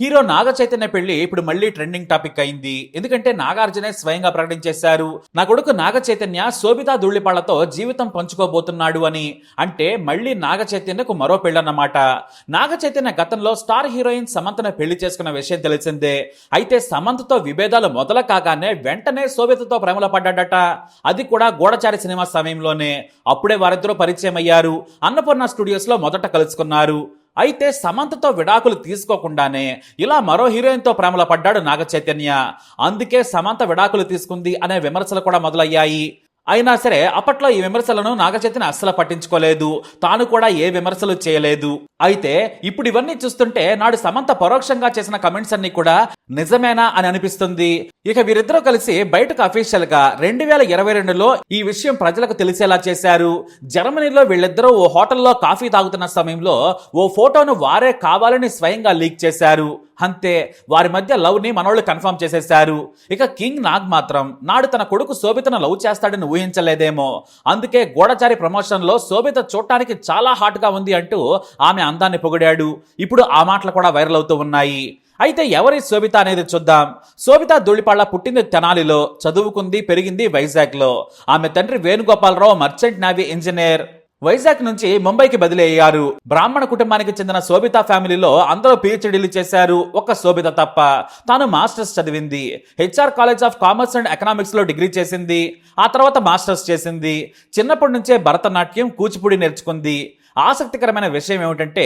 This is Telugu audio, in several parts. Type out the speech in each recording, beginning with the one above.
హీరో నాగ చైతన్య పెళ్ళి ఇప్పుడు మళ్ళీ ట్రెండింగ్ టాపిక్ అయింది. ఎందుకంటే నాగార్జునే స్వయంగా ప్రకటించేశారు. నా కొడుకు నాగ చైతన్య శోభితా ధూళిపాళ్ళతో జీవితం పంచుకోబోతున్నాడు అని. అంటే మళ్ళీ నాగ చైతన్యకు మరో పెళ్ళన్నమాట. నాగ చైతన్య గతంలో స్టార్ హీరోయిన్ సమంతను పెళ్ళి చేసుకున్న విషయం తెలిసిందే. అయితే సమంతతో విభేదాలు మొదలు కాగానే వెంటనే శోభితతో ప్రేమలో పడ్డాడట. అది కూడా గూడచారి సినిమా సమయంలోనే. అప్పుడే వారిద్దరూ పరిచయం అయ్యారు అన్నపూర్ణ స్టూడియోస్లో మొదట కలుసుకున్నారు. అయితే సమంతతో విడాకులు తీసుకోకుండానే ఇలా మరో హీరోయిన్తో ప్రేమలో పడ్డాడు నాగ చైతన్య అందుకే సమంత విడాకులు తీసుకుంది అనే విమర్శలు కూడా మొదలయ్యాయి. అయినా సరే అప్పట్లో ఈ విమర్శలను నాగచైతన్య అస్సలు పట్టించుకోలేదు. తాను కూడా ఏ విమర్శలు చేయలేదు. అయితే ఇప్పుడు ఇవన్నీ చూస్తుంటే నాడు సమంత పరోక్షంగా చేసిన కమెంట్స్ అన్ని కూడా నిజమేనా అని అనిపిస్తుంది. ఇక వీరిద్దరూ కలిసి బయటకు అఫీషియల్గా రెండు వేల ఇరవై రెండులో ఈ విషయం ప్రజలకు తెలిసేలా చేశారు. జర్మనీలో వీళ్ళిద్దరూ ఓ హోటల్లో కాఫీ తాగుతున్న సమయంలో ఓ ఫోటోను వారే కావాలని స్వయంగా లీక్ చేశారు. అంతే వారి మధ్య లవ్ని మనోళ్ళు కన్ఫర్మ్ చేసేశారు. ఇక కింగ్ నాగ్ మాత్రం నాడు తన కొడుకు శోభితను లవ్ చేస్తాడని ఊహించలేదేమో. అందుకే గోడచారి ప్రమోషన్లో శోభిత చూడటానికి చాలా హాట్గా ఉంది అంటూ ఆమె అందాన్ని పొగిడాడు. ఇప్పుడు ఆ మాటలు కూడా వైరల్ అవుతూ ఉన్నాయి. అయితే ఎవరి శోభిత అనేది చూద్దాం. శోభిత ధూళిపాళ్ళ పుట్టింది తెనాలిలో చదువుకుంది పెరిగింది వైజాగ్లో. ఆమె తండ్రి Venugopala Rao merchant navy engineer Vizag నుంచి ముంబైకి బదిలీ అయ్యారు బ్రాహ్మణ కుటుంబానికి చెందిన శోభిత ఫ్యామిలీలో అందరూ పిహెచ్డీలు చేశారు. ఒక్క శోభిత తప్ప తాను మాస్టర్స్ చదివింది. HR college of commerce and ఎకనామిక్స్లో degree చేసింది. ఆ తర్వాత మాస్టర్స్ చేసింది. చిన్నప్పటి నుంచే భరతనాట్యం కూచిపూడి నేర్చుకుంది. ఆసక్తికరమైన విషయం ఏమిటంటే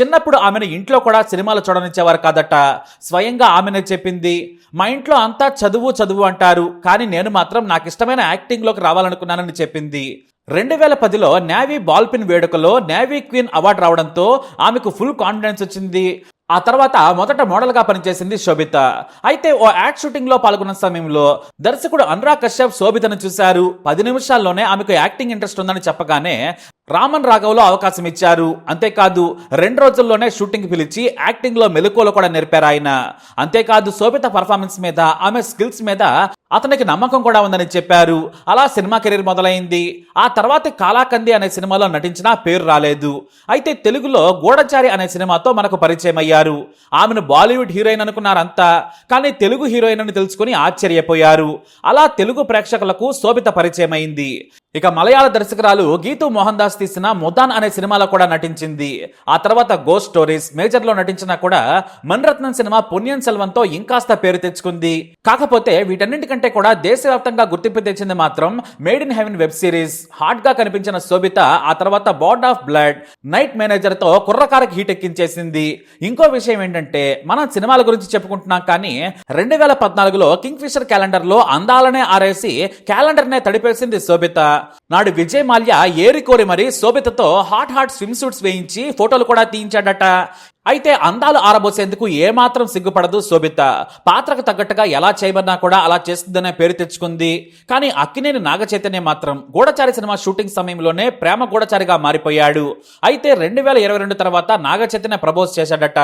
చిన్నప్పుడు ఆమెను ఇంట్లో కూడా సినిమాలు చూడనిచ్చేవారు కాదట. స్వయంగా ఆమెనే చెప్పింది. మా ఇంట్లో అంతా చదువు చదువు అంటారు. కానీ నేను మాత్రం నాకు ఇష్టమైన యాక్టింగ్లోకి రావాలనుకున్నానని చెప్పింది. రెండు వేల పదిలో నేవీ బాల్పిన్ వేడుకలో నేవీ క్వీన్ అవార్డు రావడంతో ఆమెకు ఫుల్ కాన్ఫిడెన్స్ వచ్చింది. ఆ తర్వాత మొదట మోడల్గా పనిచేసింది శోభిత. అయితే ఓ యాడ్ షూటింగ్లో పాల్గొన్న సమయంలో దర్శకుడు అనురాగ్ కశ్యప్ శోభితను చూశారు. పది నిమిషాల్లోనే ఆమెకు యాక్టింగ్ ఇంట్రెస్ట్ ఉందని చెప్పగానే రామన్ రాఘవ్లో అవకాశం ఇచ్చారు. అంతేకాదు రెండు రోజుల్లోనే షూటింగ్ పిలిచి యాక్టింగ్లో మెలకువలు కూడా నేర్పారు ఆయన. అంతేకాదు శోభిత పర్ఫార్మెన్స్ మీద ఆమె స్కిల్స్ మీద అతనికి నమ్మకం కూడా ఉందని చెప్పారు. అలా సినిమా కెరీర్ మొదలైంది. ఆ తర్వాత కాలాకంది అనే సినిమాలో నటించినా పేరు రాలేదు. అయితే తెలుగులో గూఢచారి అనే సినిమాతో మనకు పరిచయం అయ్యారు ఆమెను బాలీవుడ్ హీరోయిన్ అనుకున్నారంతా కానీ తెలుగు హీరోయిన్ అని తెలుసుకుని ఆశ్చర్యపోయారు. అలా తెలుగు ప్రేక్షకులకు శోభిత పరిచయం అయింది ఇక మలయాళ దర్శకురాలు గీతు మోహన్ దాస్ తీసిన ముదాన్ అనే సినిమాలో కూడా నటించింది. ఆ తర్వాత గోస్ స్టోరీస్ మేజర్లో నటించినా కూడా మన్రత్నం సినిమా పుణ్యం సెల్వంతో ఇంకాస్త పేరు తెచ్చుకుంది. కాకపోతే వీటన్నింటికంటే కూడా దేశవ్యాప్తంగా గుర్తింపు తెచ్చింది మాత్రం Made in Heaven web series. హాట్గా కనిపించిన శోభిత ఆ తర్వాత బాడ్ ఆఫ్ బ్లడ్ నైట్ మేనేజర్తో కుర్రకారకి హీట్ ఎక్కించేసింది. ఇంకో విషయం ఏంటంటే మనం సినిమాల గురించి చెప్పుకుంటున్నాం కానీ రెండు వేల పద్నాలుగులో కింగ్ ఫిషర్ క్యాలెండర్లో అందాలనే ఆరేసి క్యాలెండర్ నే తడిపేసింది శోభిత. నాడు విజయ్ మాల్యా ఏరికోరి మరి శోభితతో హాట్ హాట్ స్విమ్ సూట్స్ వేయించి ఫోటోలు కూడా తీయించాడట. అయితే అందాలు ఆరబోసేందుకు ఏమాత్రం సిగ్గుపడదు శోభిత. పాత్రకు తగ్గట్టుగా ఎలా చేయమన్నా కూడా అలా చేస్తుందనే పేరు తెచ్చుకుంది. కానీ అక్కినేని నాగ చైతన్య మాత్రం గూఢచారి సినిమా షూటింగ్ సమయంలోనే ప్రేమ గూఢచారిగా మారిపోయాడు. అయితే రెండు వేల ఇరవై రెండు తర్వాత నాగ చైతన్య ప్రపోజ్ చేశాడట.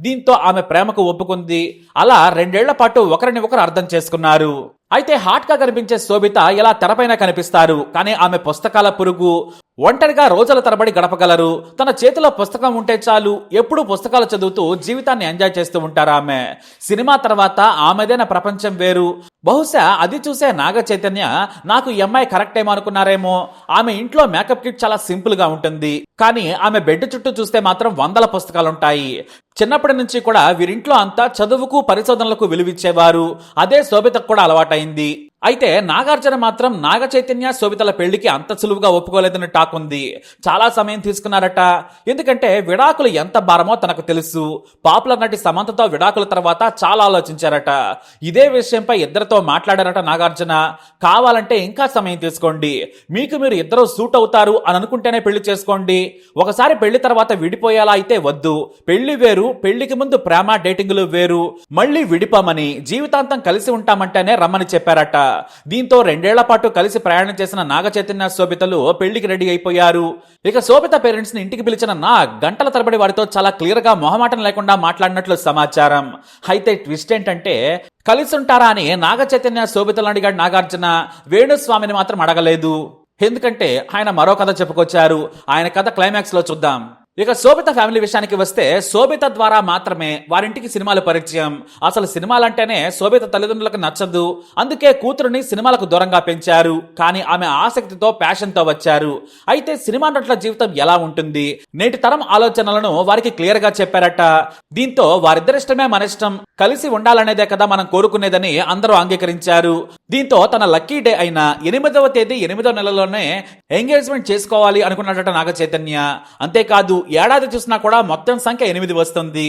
దీంతో ఆమె ప్రేమకు ఒప్పుకుంది. అలా రెండేళ్ళ పాటు ఒకరిని ఒకరు అర్థం చేసుకున్నారు. అయితే హాట్గా కనిపించే శోభిత ఇలా తెరపైన కనిపిస్తారు? కానీ ఆమె పుస్తకాల పురుగు ఒంటరిగా రోజుల తరబడి గడపగలరు. తన చేతిలో పుస్తకం ఉంటే చాలు ఎప్పుడూ పుస్తకాలు చదువుతూ జీవితాన్ని ఎంజాయ్ చేస్తూ ఉంటారు ఆమె. సినిమా తర్వాత ఆమెదైన ప్రపంచం వేరు. బహుశా అది చూసే నాగ చైతన్య నాకు ఈ అమ్మాయి కరెక్ట్ ఏమో అనుకున్నారేమో. ఆమె ఇంట్లో మేకప్ కిట్ చాలా సింపుల్గా ఉంటుంది. కానీ ఆమె బెడ్ చుట్టూ చూస్తే మాత్రం వందల పుస్తకాలు ఉంటాయి చిన్నప్పటి నుంచి కూడా వీరింట్లో అంతా చదువుకు పరిశోధనలకు విలువిచ్చేవారు. అదే శోభితకు కూడా అలవాటైంది. అయితే నాగార్జున మాత్రం నాగ చైతన్య శోభితల పెళ్ళికి అంత సులువుగా ఒప్పుకోలేదని టాక్ ఉంది. చాలా సమయం తీసుకున్నారట. ఎందుకంటే విడాకులు ఎంత భారమో తనకు తెలుసు. పాపులర్ నటి సమంతతో విడాకుల తర్వాత చాలా ఆలోచించారట. ఇదే విషయంపై ఇద్దరితో మాట్లాడారట నాగార్జున. కావాలంటే ఇంకా సమయం తీసుకోండి. మీకు మీరు ఇద్దరు సూట్ అవుతారు అని అనుకుంటేనే పెళ్ళి చేసుకోండి. ఒకసారి పెళ్ళి తర్వాత విడిపోయేలా అయితే వద్దు. పెళ్ళి వేరు పెళ్ళికి ముందు ప్రేమ డేటింగ్లు వేరు. మళ్ళీ విడిపామని జీవితాంతం కలిసి ఉంటామంటేనే రమ్మని చెప్పారట. దీంతో రెండేళ్ళ పాటు కలిసి ప్రయాణం చేసిన నాగ చైతన్య శోభితలు పెళ్ళికి రెడీ అయిపోయారు. ఇక శోభిత పేరెంట్స్ని ఇంటికి పిలిచిన నా గంటల తరబడి వారితో చాలా క్లియర్గా మొహమాటం లేకుండా మాట్లాడినట్లు సమాచారం. అయితే ట్విస్ట్ ఏంటంటే కలిసి ఉంటారా అని నాగ చైతన్య శోభితలు అడిగాడు నాగార్జున. వేణుస్వామిని మాత్రం అడగలేదు. ఎందుకంటే ఆయన మరో కథ చెప్పుకొచ్చారు. ఆయన కథ క్లైమాక్స్లో చూద్దాం. ఇక శోభిత ఫ్యామిలీ విషయానికి వస్తే శోభిత ద్వారా మాత్రమే వారింటికి సినిమాలు పరిచయం. అసలు సినిమాలంటేనే శోభిత తల్లిదండ్రులకు నచ్చదు. అందుకే కూతురుని సినిమాలకు దూరంగా పెంచారు. కానీ ఆమె ఆసక్తితో ప్యాషన్తో వచ్చారు. అయితే సినిమా నటుల జీవితం ఎలా ఉంటుంది? నేటి తరం ఆలోచనలను వారికి క్లియర్గా చెప్పారట. దీంతో వారిద్దరిష్టమే మన ఇష్టం. కలిసి ఉండాలనేదే కదా మనం కోరుకునేదని అందరూ అంగీకరించారు. దీంతో తన లక్కీ డే అయిన ఎనిమిదవ తేదీ ఎనిమిదవ నెలలోనే ఎంగేజ్మెంట్ చేసుకోవాలి అనుకున్నాడట నాగ చైతన్య అంతేకాదు ఏడాది చూసినా కూడా మొత్తం సంఖ్య ఎనిమిది వస్తుంది.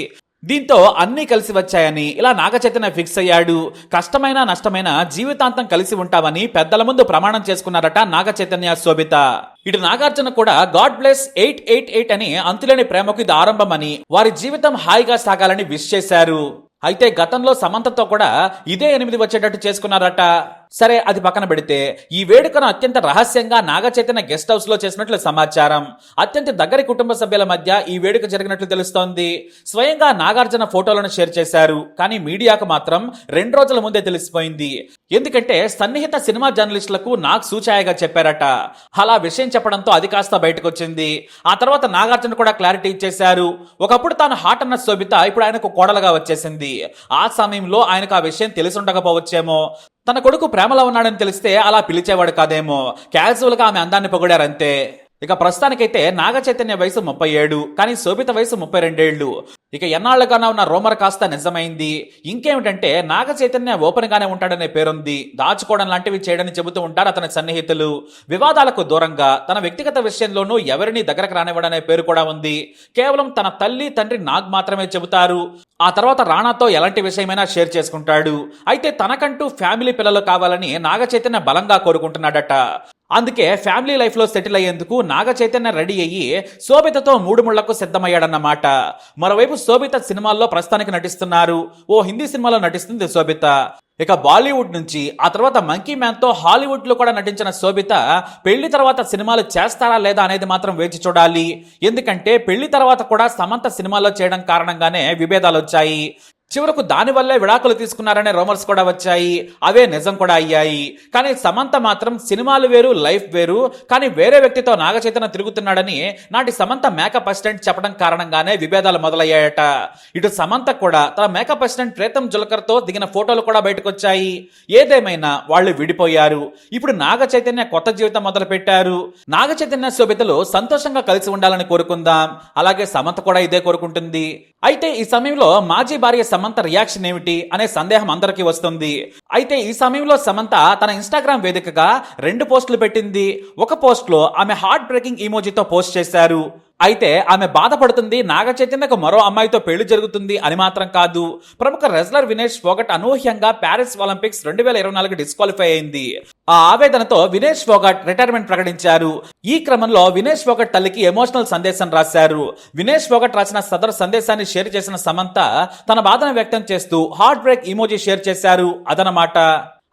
దీంతో అన్నీ కలిసి వచ్చాయని ఇలా నాగ చైతన్య ఫిక్స్ అయ్యాడు. కష్టమైన నష్టమైన జీవితాంతం కలిసి ఉంటామని పెద్దల ముందు ప్రమాణం చేసుకున్నారట నాగ చైతన్య శోభిత. ఇటు నాగార్జున కూడా God bless eight eight eight అని అంతులేని ప్రేమకు ఇది ఆరంభమని వారి జీవితం హాయిగా సాగాలని విష్ చేశారు. అయితే గతంలో సమంతతో కూడా ఇదే ఎనిమిది వచ్చేటట్టు చేసుకున్నారట. సరే అది పక్కన పెడితే ఈ వేడుకను అత్యంత రహస్యంగా నాగచైతన్య గెస్ట్ హౌస్లో చేసినట్లు సమాచారం. అత్యంత దగ్గరి కుటుంబ సభ్యుల మధ్య ఈ వేడుక జరిగినట్లు తెలుస్తోంది. స్వయంగా నాగార్జున ఫోటోలను షేర్ చేశారు. కానీ మీడియాకు మాత్రం రెండు రోజుల ముందే తెలిసిపోయింది. ఎందుకంటే సన్నిహిత సినిమా జర్నలిస్టులకు నాగ్ సూచాయగా చెప్పారట. అలా విషయం చెప్పడంతో అది కాస్త బయటకు వచ్చింది ఆ తర్వాత నాగార్జున కూడా క్లారిటీ ఇచ్చేశారు. ఒకప్పుడు తాను హాట్ అన్న శోభిత ఇప్పుడు ఆయనకు కోడలుగా వచ్చేసింది. ఆ సమయంలో ఆయనకు ఆ విషయం తెలిసి ఉండకపోవచ్చేమో. తన కొడుకు ప్రేమలో ఉన్నాడని తెలిస్తే అలా పిలిచేవాడు కాదేమో. క్యాజువల్గా ఆమె అందాన్ని పొగిడారంతే. ఇక ప్రస్తుతానికైతే నాగ చైతన్య వయసు ముప్పై ఏడు కానీ శోభిత వయసు ముప్పై రెండేళ్ళు ఇక ఎన్నాళ్ళుగానే ఉన్న రోమర్ కాస్త నిజమైంది. ఇంకేమిటంటే నాగ చైతన్య ఓపెన్ గానే ఉంటాడనే పేరుంది. దాచుకోవడం లాంటివి చేయడని చెబుతూ ఉంటారు అతని సన్నిహితులు. వివాదాలకు దూరంగా తన వ్యక్తిగత విషయంలోనూ ఎవరిని దగ్గరకు రానివ్వడనే పేరు కూడా ఉంది. కేవలం తన తల్లి తండ్రి నాగ్ మాత్రమే చెబుతారు. ఆ తర్వాత రాణాతో ఎలాంటి విషయమైనా షేర్ చేసుకుంటాడు. అయితే తనకంటూ ఫ్యామిలీ పిల్లలు కావాలని నాగ చైతన్య బలంగా కోరుకుంటున్నాడట. అందుకే ఫ్యామిలీ లైఫ్లో సెటిల్ అయ్యేందుకు నాగ చైతన్య రెడీ అయ్యి శోభితతో మూడు ముళ్ళకు సిద్ధమయ్యాడన్నమాట మరోవైపు శోభిత సినిమాల్లో ప్రస్తుతానికి నటిస్తున్నారు. ఓ హిందీ సినిమాలో నటిస్తుంది శోభిత. ఇక బాలీవుడ్ నుంచి ఆ తర్వాత మంకీ మ్యాన్తో హాలీవుడ్లో కూడా నటించిన శోభిత పెళ్ళి తర్వాత సినిమాలు చేస్తారా లేదా అనేది మాత్రం వేచి చూడాలి. ఎందుకంటే పెళ్ళి తర్వాత కూడా సమంత సినిమాలో చేయడం కారణంగానే విభేదాలు వచ్చాయి. చివరకు దానివల్లే విడాకులు తీసుకున్నారనే రోమర్స్ కూడా వచ్చాయి. అవే నిజం కూడా అయ్యాయి. కానీ సమంత మాత్రం సినిమాలు వేరు లైఫ్ వేరు. కానీ వేరే వ్యక్తితో నాగచైతన్య తిరుగుతున్నాడని నాటి సమంత మేకప్ అసిస్టెంట్ చెప్పడం కారణంగానే విభేదాలు మొదలయ్యాయట. ఇటు సమంత కూడా తన మేకప్ అసిస్టెంట్ ప్రేతం జులకర్తో దిగిన ఫోటోలు కూడా బయటకొచ్చాయి. ఏదేమైనా వాళ్ళు విడిపోయారు. ఇప్పుడు నాగ చైతన్య కొత్త జీవితం మొదలు పెట్టారు నాగ చైతన్య శోభితలు సంతోషంగా కలిసి ఉండాలని కోరుకుందాం. అలాగే సమంత కూడా ఇదే కోరుకుంటుంది. అయితే ఈ సమయంలో మాజీ భార్య సమంత రియాక్షన్ ఏమిటి అనే సందేహం అందరికీ వస్తుంది. అయితే ఈ సమయంలో సమంత తన ఇన్స్టాగ్రామ్ వేదికగా రెండు పోస్టులు పెట్టింది. ఒక పోస్ట్లో ఆమె హార్ట్ బ్రేకింగ్ ఇమోజీతో పోస్ట్ చేశారు. అయితే ఆమె బాధపడుతుంది. నాగ చైతన్యకు మరో అమ్మాయితో పెళ్ళి జరుగుతుంది అని మాత్రం కాదు. ప్రముఖ రెజ్లర్ వినేష్ ఫోగట్ అనూహ్యంగా ప్యారిస్ ఒలింపిక్స్ రెండు వేల ఇరవై నాలుగు డిస్క్వాలిఫై అయింది. ఆ ఆవేదనతో వినేష్ ఫోగట్ రిటైర్మెంట్ ప్రకటించారు. ఈ క్రమంలో వినేష్ ఫోగట్ తల్లికి ఎమోషనల్ సందేశం రాశారు. వినేష్ ఫోగట్ రాసిన సదరు సందేశాన్ని షేర్ చేసిన సమంత తన బాధను వ్యక్తం చేస్తూ హార్ట్ బ్రేక్ ఇమోజీ షేర్ చేశారు. అదనమాట.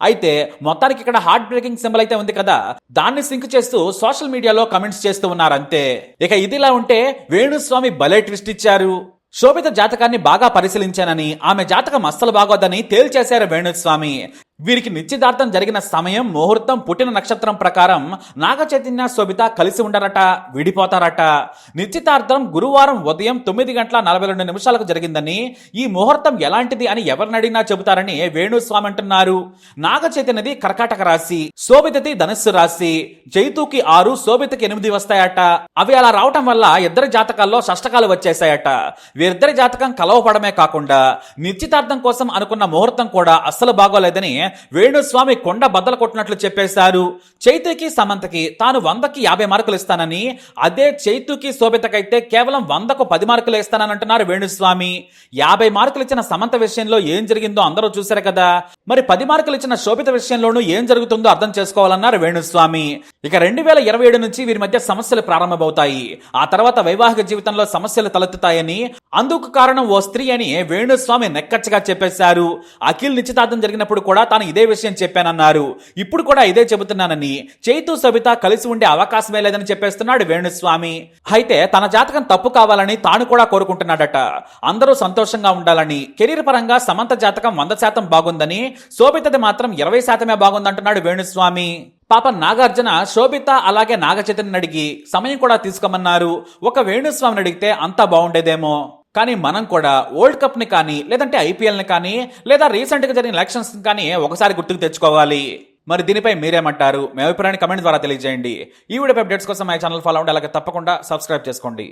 అయితే మొత్తానికి ఇక్కడ హార్ట్ బ్రేకింగ్ సింబల్ అయితే ఉంది కదా. దాన్ని సింక్ చేస్తూ సోషల్ మీడియాలో కమెంట్స్ చేస్తూ ఉన్నారంతే. ఇక ఇదిలా ఉంటే వేణుస్వామి భలే ట్విస్ట్ ఇచ్చారు. శోభిత జాతకాన్ని బాగా పరిశీలించానని ఆమె జాతకం అస్సలు బాగోదని తేల్చేశారు వేణుస్వామి. వీరికి నిశ్చితార్థం జరిగిన సమయం ముహూర్తం పుట్టిన నక్షత్రం ప్రకారం నాగ చైతన్య శోభిత కలిసి ఉండరట విడిపోతారట. నిశ్చితార్థం గురువారం ఉదయం తొమ్మిది గంటల నలభై రెండు నిమిషాలకు జరిగిందని ఈ ముహూర్తం ఎలాంటిది అని ఎవరినడిగినా చెబుతారని వేణుస్వామి అంటున్నారు. నాగ చైతన్యది కర్కాటక రాశి శోభితది ధనుస్సు రాశి జైతుకి ఆరు శోభితకి ఎనిమిది వస్తాయట. అవి అలా రావటం వల్ల ఇద్దరి జాతకాల్లో షష్టకాలు వచ్చేసాయట వీరిద్దరి జాతకం కలవపడమే కాకుండా నిశ్చితార్థం కోసం అనుకున్న ముహూర్తం కూడా అస్సలు బాగోలేదని వేణుస్వామి కొండ బద్దలు కొట్టినట్లు చెప్పేశారు. చైతుకి సమంతకి తాను వందకి యాభై మార్కులు ఇస్తానని అదే చైతుకి శోభితకైతే కేవలం వందకు పది మార్కులు ఇస్తానని అంటున్నారు వేణుస్వామి. యాభై మార్కులు ఇచ్చిన సమంత విషయంలో ఏం జరిగిందో అందరూ చూశారు కదా. మరి పది మార్కులు ఇచ్చిన శోభిత విషయంలోనూ ఏం జరుగుతుందో అర్థం చేసుకోవాలన్నారు వేణుస్వామి. ఇక రెండు వేల ఇరవై ఏడు నుంచి వీరి మధ్య సమస్యలు ప్రారంభమవుతాయి. ఆ తర్వాత వైవాహిక జీవితంలో సమస్యలు తలెత్తుతాయని అందుకు కారణం ఓ స్త్రీ అని వేణుస్వామి నెక్కచ్చగా చెప్పేశారు. అఖిల్ నిశ్చితార్థం జరిగినప్పుడు కూడా తాను ఇదే విషయం చెప్పానన్నారు. ఇప్పుడు కూడా ఇదే చెబుతున్నానని చైతు సబిత కలిసి ఉండే అవకాశమే లేదని చెప్పేస్తున్నాడు వేణుస్వామి. అయితే తన జాతకం తప్పు కావాలని తాను కూడా కోరుకుంటున్నాడట. అందరూ సంతోషంగా ఉండాలని కెరీర్ పరంగా సమంత జాతకం వంద శాతం బాగుందని శోభితది మాత్రం ఇరవై శాతమే బాగుందంటున్నాడు వేణుస్వామి. పాప నాగార్జున శోభిత అలాగే నాగచైతన్యని అడిగి సమయం కూడా తీసుకోమన్నారు. ఒక వేణుస్వామిని అడిగితే అంతా బాగుండేదేమో. కానీ మనం కూడా వరల్డ్ కప్ని కానీ లేదంటే ఐపీఎల్ని కానీ లేదా రీసెంట్గా జరిగిన ఎలక్షన్స్ని కానీ ఒకసారి గుర్తుకు తెచ్చుకోవాలి. మరి దీనిపై మీరేమంటారు? మీ అభిప్రాయాన్ని కమెంట్ ద్వారా తెలియజేయండి. ఈ వీడియో అప్డేట్స్ కోసం మా ఛానల్ ఫాలో అవ్వండి. అలాగే తప్పకుండా సబ్స్క్రైబ్ చేసుకోండి.